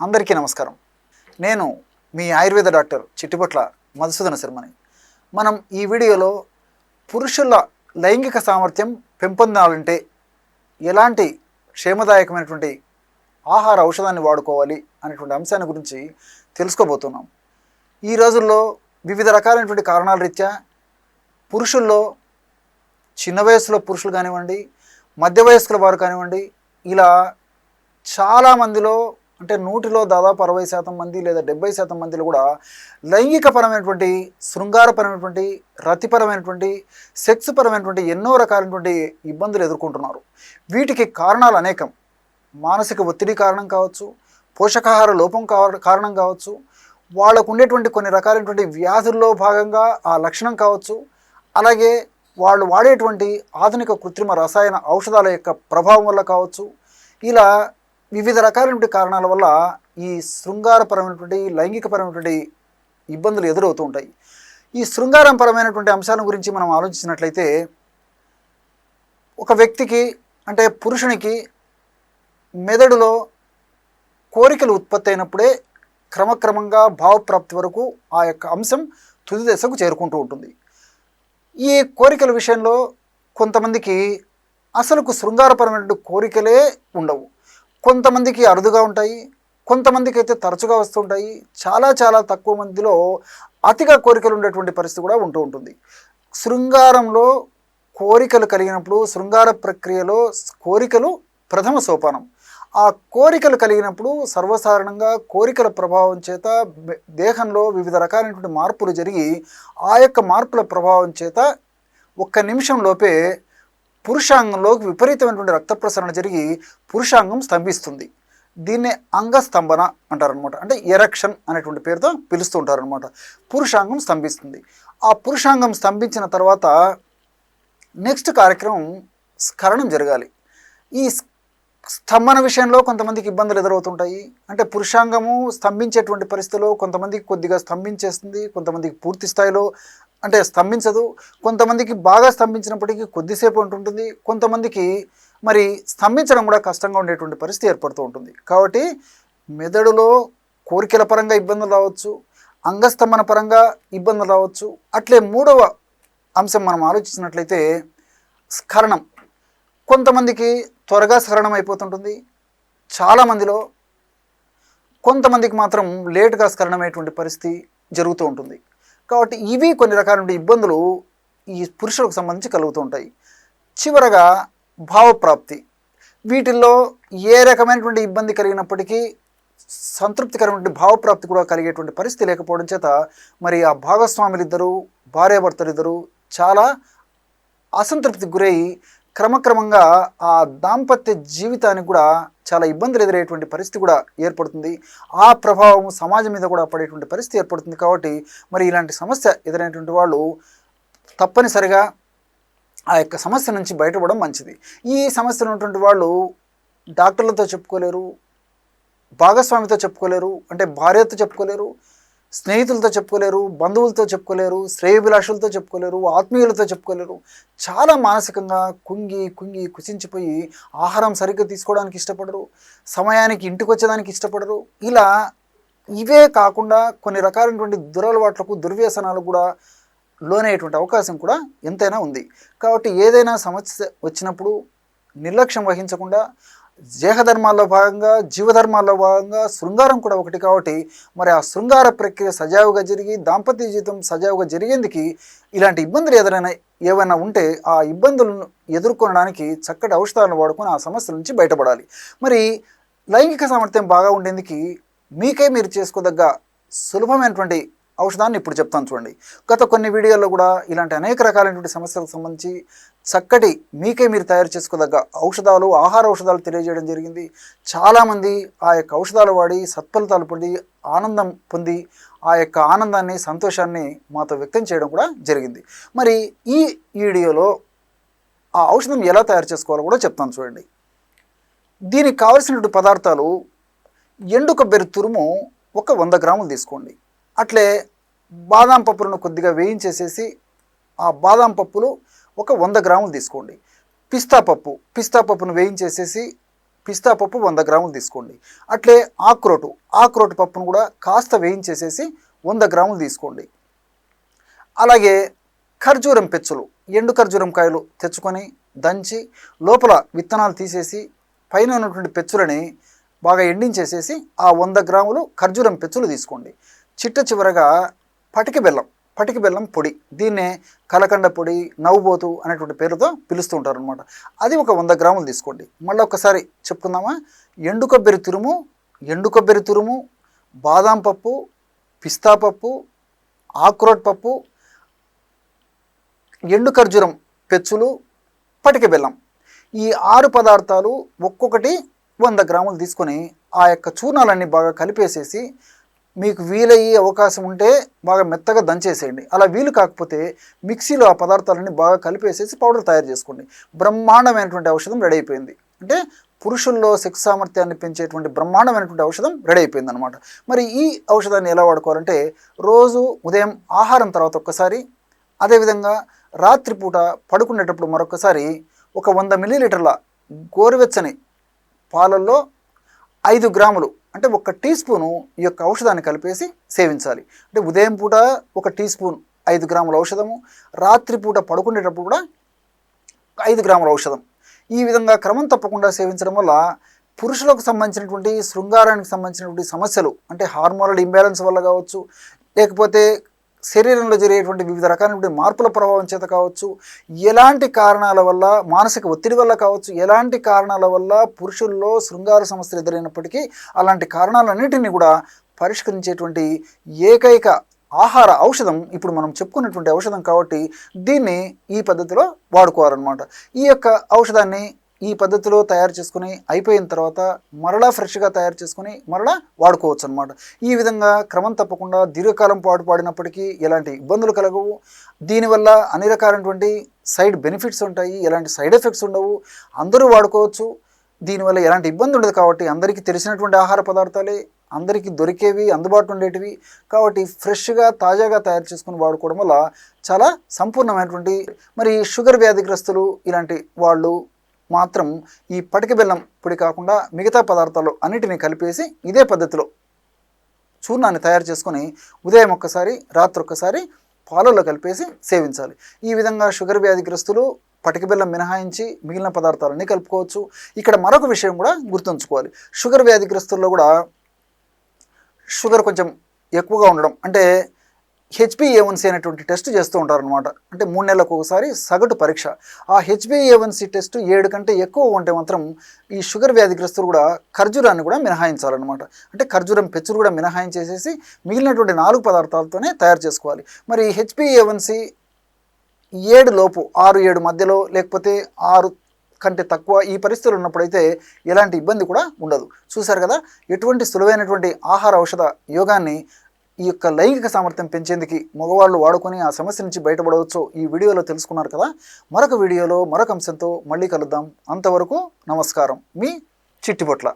అందరికీ నమస్కారం. నేను మీ ఆయుర్వేద డాక్టర్ చిట్టిపట్ల మధుసూదన శర్మని. మనం ఈ వీడియోలో పురుషుల లైంగిక సామర్థ్యం పెంపొందాలంటే ఎలాంటి క్షేమదాయకమైనటువంటి ఆహార ఔషధాన్ని వాడుకోవాలి అనేటువంటి అంశాన్ని గురించి తెలుసుకోబోతున్నాం. ఈ రోజుల్లో వివిధ రకాలైనటువంటి కారణాల రీత్యా పురుషుల్లో చిన్న వయసులో పురుషులు కానివ్వండి మధ్య వయస్కుల వారు కానివ్వండి ఇలా చాలా మందిలో అంటే నూటిలో దాదాపు అరవై శాతం మంది లేదా డెబ్బై శాతం మందిలో కూడా లైంగికపరమైనటువంటి శృంగారపరమైనటువంటి రతిపరమైనటువంటి సెక్స్ పరమైనటువంటి ఎన్నో రకాలైనటువంటి ఇబ్బందులు ఎదుర్కొంటున్నారు. వీటికి కారణాలు అనేకం. మానసిక ఒత్తిడి కారణం కావచ్చు పోషకాహార లోపం కావ కారణం కావచ్చు వాళ్ళకు ఉండేటువంటి కొన్ని రకాలైనటువంటి వ్యాధుల్లో భాగంగా ఆ లక్షణం కావచ్చు అలాగే వాళ్ళు వాడేటువంటి ఆధునిక కృత్రిమ రసాయన ఔషధాల యొక్క ప్రభావం వల్ల కావచ్చు ఇలా వివిధ రకాలైనటువంటి కారణాల వల్ల ఈ శృంగారపరమైనటువంటి లైంగికపరమైనటువంటి ఇబ్బందులు ఎదురవుతూ ఉంటాయి. ఈ శృంగారపరమైనటువంటి అంశాల గురించి మనం ఆలోచించినట్లయితే ఒక వ్యక్తికి అంటే పురుషునికి మెదడులో కోరికలు ఉత్పత్తి అయినప్పుడే క్రమక్రమంగా భావప్రాప్తి వరకు ఆ యొక్క అంశం తుది దశకు చేరుకుంటూ ఉంటుంది. ఈ కోరికల విషయంలో కొంతమందికి అసలుకు శృంగారపరమైనటువంటి కోరికలే ఉండవు. కొంతమందికి అరుదుగా ఉంటాయి కొంతమందికి అయితే తరచుగా వస్తుంటాయి చాలా చాలా తక్కువ మందిలో అతిగా కోరికలు ఉండేటువంటి పరిస్థితి కూడా ఉంటూ ఉంటుంది. శృంగారంలో కోరికలు కలిగినప్పుడు శృంగార ప్రక్రియలో కోరికలు ప్రథమ సోపానం. ఆ కోరికలు కలిగినప్పుడు సర్వసాధారణంగా కోరికల ప్రభావం చేత దేహంలో వివిధ రకాలైనటువంటి మార్పులు జరిగి ఆ యొక్క మార్పుల ప్రభావం చేత ఒక్క నిమిషంలోపే పురుషాంగంలోకి విపరీతమైనటువంటి రక్త ప్రసరణ జరిగి పురుషాంగం స్తంభిస్తుంది. దీన్నే అంగస్తంభన అంటారనమాట అంటే ఎరక్షన్ అనేటువంటి పేరుతో పిలుస్తూ ఉంటారనమాట పురుషాంగం స్తంభిస్తుంది. ఆ పురుషాంగం స్తంభించిన తర్వాత నెక్స్ట్ కార్యక్రమం స్ఖలనం జరగాలి. ఈ స్తంభన విషయంలో కొంతమందికి ఇబ్బందులు ఎదురవుతుంటాయి. అంటే పురుషాంగము స్తంభించేటువంటి పరిస్థితిలో కొంతమందికి కొద్దిగా స్తంభించేస్తుంది కొంతమందికి పూర్తి స్థాయిలో అంటే స్తంభించదు. కొంతమందికి బాగా స్తంభించినప్పటికీ కొద్దిసేపు ఉంటుంటుంది. కొంతమందికి మరి స్తంభించడం కూడా కష్టంగా ఉండేటువంటి పరిస్థితి ఏర్పడుతూ ఉంటుంది. కాబట్టి మెదడులో కోరికల పరంగా ఇబ్బందులు రావచ్చు. అంగస్తంభన పరంగా ఇబ్బందులు రావచ్చు. అట్లే మూడవ అంశం మనం ఆలోచించినట్లయితే స్ఖలనం. కొంతమందికి త్వరగా స్ఖలనం అయిపోతుంటుంది. చాలామందిలో కొంతమందికి మాత్రం లేటుగా స్ఖలనమైనటువంటి పరిస్థితి జరుగుతూ ఉంటుంది. కాబట్టి ఇవి కొన్ని రకాల ఇబ్బందులు ఈ పురుషులకు సంబంధించి కలుగుతూ ఉంటాయి. చివరగా భావప్రాప్తి. వీటిల్లో ఏ రకమైనటువంటి ఇబ్బంది కలిగినప్పటికీ సంతృప్తికరమైన భావప్రాప్తి కూడా కలిగేటువంటి పరిస్థితి లేకపోవడం చేత మరి ఆ భాగస్వాములిద్దరూ భార్యాభర్తలిద్దరూ చాలా అసంతృప్తికి గురై క్రమక్రమంగా ఆ దాంపత్య జీవితానికి కూడా చాలా ఇబ్బందులు ఎదురయ్యేటువంటి పరిస్థితి కూడా ఏర్పడుతుంది. ఆ ప్రభావం సమాజం మీద కూడా పడేటువంటి పరిస్థితి ఏర్పడుతుంది కాబట్టి మరి ఇలాంటి సమస్య ఎదురైనటువంటి వాళ్ళు తప్పనిసరిగా ఆ యొక్క సమస్య నుంచి బయటపడడం మంచిది. ఈ సమస్యలు ఉన్నటువంటి వాళ్ళు డాక్టర్లతో చెప్పుకోలేరు భాగస్వామితో చెప్పుకోలేరు అంటే భార్యతో చెప్పుకోలేరు స్నేహితులతో చెప్పుకోలేరు బంధువులతో చెప్పుకోలేరు శ్రేయభిలాషులతో చెప్పుకోలేరు ఆత్మీయులతో చెప్పుకోలేరు. చాలా మానసికంగా కుంగి కుంగి కుచించిపోయి ఆహారం సరిగ్గా తీసుకోవడానికి ఇష్టపడరు సమయానికి ఇంటికి వచ్చేదానికి ఇష్టపడరు. ఇలా ఇవే కాకుండా కొన్ని రకాలైనటువంటి దురలవాట్లకు దుర్వ్యసనాలకు కూడా లోనయ్యేటువంటి అవకాశం కూడా ఎంతైనా ఉంది. కాబట్టి ఏదైనా సమస్య వచ్చినప్పుడు నిర్లక్ష్యం వహించకుండా దేహధర్మాల్లో భాగంగా జీవధర్మాల్లో భాగంగా శృంగారం కూడా ఒకటి కాబట్టి మరి ఆ శృంగార ప్రక్రియ సజావుగా జరిగి దాంపత్య జీవితం సజావుగా జరిగేందుకు ఇలాంటి ఇబ్బందులు ఎదురైనా ఏవైనా ఉంటే ఆ ఇబ్బందులను ఎదుర్కొనడానికి చక్కటి ఔషధాలను వాడుకొని ఆ సమస్యల నుంచి బయటపడాలి. మరి లైంగిక సామర్థ్యం బాగా ఉండేందుకు మీకే మీరు చేసుకోదగ్గ సులభమైనటువంటి ఔషధాన్ని ఇప్పుడు చెప్తాను చూడండి. గత కొన్ని వీడియోల్లో కూడా ఇలాంటి అనేక రకాలైనటువంటి సమస్యలకు సంబంధించి చక్కటి మీకే మీరు తయారు చేసుకోదగ్గ ఔషధాలు ఆహార ఔషధాలు తెలియజేయడం జరిగింది. చాలామంది ఆ యొక్క ఔషధాలు వాడి సత్ఫలితాలు పొంది ఆనందం పొంది ఆ యొక్క ఆనందాన్ని సంతోషాన్ని మాతో వ్యక్తం చేయడం కూడా జరిగింది. మరి ఈ వీడియోలో ఆ ఔషధం ఎలా తయారు చేసుకోవాలో కూడా చెప్తాను చూడండి. దీనికి కావలసినటువంటి పదార్థాలు ఎండు కొబ్బరి తురుము ఒక వంద గ్రాములు తీసుకోండి. అట్లే బాదాం పప్పులను కొద్దిగా వేయించేసేసి ఆ బాదాం పప్పులు ఒక వంద గ్రాములు తీసుకోండి. పిస్తా పప్పు పిస్తా పప్పును వేయించేసేసి పిస్తా పప్పు వంద గ్రాములు తీసుకోండి. అట్లే ఆక్రోటు ఆక్రోటు పప్పును కూడా కాస్త వేయించేసేసి వంద గ్రాములు తీసుకోండి. అలాగే ఖర్జూరం పెచ్చులు ఎండు ఖర్జూరం కాయలు తెచ్చుకొని దంచి లోపల విత్తనాలు తీసేసి పైన ఉన్నటువంటి పెచ్చులని బాగా ఎండించేసేసి ఆ వంద గ్రాములు ఖర్జూరం పెచ్చులు తీసుకోండి. చిట్ట చివరగా పటిక బెల్లం పటిక బెల్లం పొడి. దీన్నే కలకండ పొడి నవ్వుబోతు అనేటువంటి పేరుతో పిలుస్తూ ఉంటారు అనమాట అది ఒక వంద గ్రాములు తీసుకోండి. మళ్ళీ ఒకసారి చెప్పుకుందామా? ఎండు కొబ్బరి తురుము ఎండు కొబ్బరి తురుము బాదాం పప్పు పిస్తా పప్పు ఆక్రోట్ పప్పు ఎండు ఖర్జూరం పెచ్చులు పటిక బెల్లం. ఈ ఆరు పదార్థాలు ఒక్కొక్కటి వంద గ్రాములు తీసుకొని ఆ యొక్క చూర్ణాలన్నీ బాగా కలిపేసేసి మీకు వీలయ్యే అవకాశం ఉంటే బాగా మెత్తగా దంచేసేయండి. అలా వీలు కాకపోతే మిక్సీలో ఆ పదార్థాలన్నీ బాగా కలిపేసేసి పౌడర్ తయారు చేసుకోండి. బ్రహ్మాండమైనటువంటి ఔషధం రెడీ అయిపోయింది. అంటే పురుషుల్లో శక్తి సామర్థ్యాన్ని పెంచేటువంటి బ్రహ్మాండమైనటువంటి ఔషధం రెడీ అయిపోయింది అనమాట మరి ఈ ఔషధాన్ని ఎలా వాడుకోవాలంటే రోజు ఉదయం ఆహారం తర్వాత ఒక్కసారి అదేవిధంగా రాత్రిపూట పడుకునేటప్పుడు మరొకసారి ఒక వంద మిల్లీలీటర్ల గోరువెచ్చని పాలల్లో ఐదు గ్రాములు అంటే ఒక టీ స్పూను ఈ యొక్క ఔషధాన్ని కలిపేసి సేవించాలి. అంటే ఉదయం పూట ఒక టీ స్పూన్ ఐదు గ్రాముల ఔషధము రాత్రిపూట పడుకునేటప్పుడు కూడా ఐదు గ్రాముల ఔషధం. ఈ విధంగా క్రమం తప్పకుండా సేవించడం వల్ల పురుషులకు సంబంధించినటువంటి శృంగారానికి సంబంధించినటువంటి సమస్యలు అంటే హార్మోనల్ ఇంబ్యాలెన్స్ వల్ల కావచ్చు లేకపోతే శరీరంలో జరిగేటువంటి వివిధ రకాలైనటువంటి మార్పుల ప్రభావం చేత కావచ్చు ఎలాంటి కారణాల వల్ల మానసిక ఒత్తిడి వల్ల కావచ్చు ఎలాంటి కారణాల వల్ల పురుషుల్లో శృంగార సమస్యలు ఎదురైనప్పటికీ అలాంటి కారణాలన్నింటినీ కూడా పరిష్కరించేటువంటి ఏకైక ఆహార ఔషధం ఇప్పుడు మనం చెప్పుకున్నటువంటి ఔషధం కాబట్టి దీన్ని ఈ పద్ధతిలో వాడుకోవాలన్నమాట. ఈ యొక్క ఔషధాన్ని ఈ పద్ధతిలో తయారు చేసుకుని అయిపోయిన తర్వాత మరలా ఫ్రెష్గా తయారు చేసుకుని మరలా వాడుకోవచ్చు అనమాట ఈ విధంగా క్రమం తప్పకుండా దీర్ఘకాలం పాటు పాడినప్పటికీ ఎలాంటి ఇబ్బందులు కలగవు. దీనివల్ల అన్ని రకాలైనటువంటి సైడ్ బెనిఫిట్స్ ఉంటాయి ఎలాంటి సైడ్ ఎఫెక్ట్స్ ఉండవు. అందరూ వాడుకోవచ్చు. దీనివల్ల ఎలాంటి ఇబ్బంది ఉండదు కాబట్టి అందరికీ తెలిసినటువంటి ఆహార పదార్థాలే అందరికీ దొరికేవి అందుబాటులో ఉండేటివి. కాబట్టి ఫ్రెష్గా తాజాగా తయారు చేసుకుని వాడుకోవడం వల్ల చాలా సంపూర్ణమైనటువంటి మరి షుగర్ వ్యాధిగ్రస్తులు ఇలాంటి వాళ్ళు మాత్రం ఈ పటిక బెల్లం పొడి కాకుండా మిగతా పదార్థాలు అన్నిటినీ కలిపేసి ఇదే పద్ధతిలో చూర్ణాన్ని తయారు చేసుకొని ఉదయం ఒక్కసారి రాత్రి ఒక్కసారి పాలలో కలిపేసి సేవించాలి. ఈ విధంగా షుగర్ వ్యాధిగ్రస్తులు పటిక బెల్లం మినహాయించి మిగిలిన పదార్థాలన్నీ కలుపుకోవచ్చు. ఇక్కడ మరొక విషయం కూడా గుర్తుంచుకోవాలి. షుగర్ వ్యాధిగ్రస్తుల్లో కూడా షుగర్ కొంచెం ఎక్కువగా ఉండడం అంటే హెచ్బిఏవన్సీ అనేటువంటి టెస్ట్ చేస్తూ ఉంటారనమాట అంటే మూడు నెలలకు ఒకసారి సగటు పరీక్ష. ఆ హెచ్బిఏవన్సీ టెస్ట్ ఏడు కంటే ఎక్కువ ఉంటే మాత్రం ఈ షుగర్ వ్యాధిగ్రస్తులు కూడా ఖర్జూరాన్ని కూడా మినహాయించాలన్నమాట. అంటే ఖర్జూరం పెచ్చులు కూడా మినహాయించేసేసి మిగిలినటువంటి నాలుగు పదార్థాలతోనే తయారు చేసుకోవాలి. మరి హెచ్బిఏవన్సీ ఏడు లోపు ఆరు ఏడు మధ్యలో లేకపోతే ఆరు కంటే తక్కువ ఈ పరిస్థితులు ఉన్నప్పుడైతే ఎలాంటి ఇబ్బంది కూడా ఉండదు. చూశారు కదా ఎటువంటి సులువైనటువంటి ఆహార ఔషధ యోగాన్ని ఈ యొక్క లైంగిక సామర్థ్యం పెంచేందుకు మగవాళ్ళు వాడుకొని ఆ సమస్య నుంచి బయటపడవచ్చో. ఈ వీడియోలో తెలుసుకున్నారు కదా. మరొక వీడియోలో మరొక అంశంతో మళ్ళీ కలుద్దాం. అంతవరకు నమస్కారం. మీ చిట్టిపొట్ల